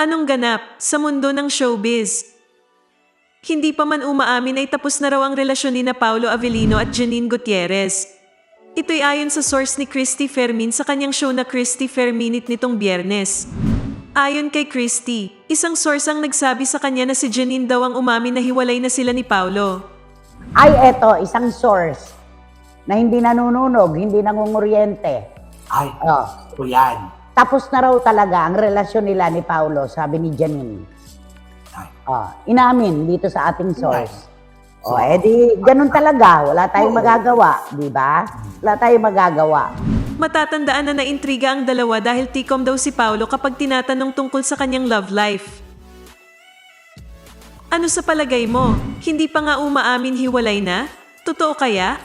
Anong ganap sa mundo ng showbiz? Hindi pa man umaamin ay tapos na raw ang relasyon ni na Paulo Avellino at Janine Gutierrez. Ito'y ayon sa source ni Christy Fermin sa kanyang show na Christy Ferminit nitong biyernes. Ayon kay Christy, isang source ang nagsabi sa kanya na si Janine daw ang umamin na hiwalay na sila ni Paulo. Ay, eto, isang source na hindi nanununog, hindi nangunguryente. Ay, Oh. ito yan. Tapos na raw talaga ang relasyon nila ni Paulo, sabi ni Janine. Oh, inamin dito sa ating source. So, Oh, edi, ganun talaga. Wala tayong magagawa, di ba? Wala tayong magagawa. Matatandaan na naintriga ang dalawa dahil tikom daw si Paulo kapag tinatanong tungkol sa kanyang love life. Ano sa palagay mo? Hindi pa nga umaamin hiwalay na? Totoo kaya?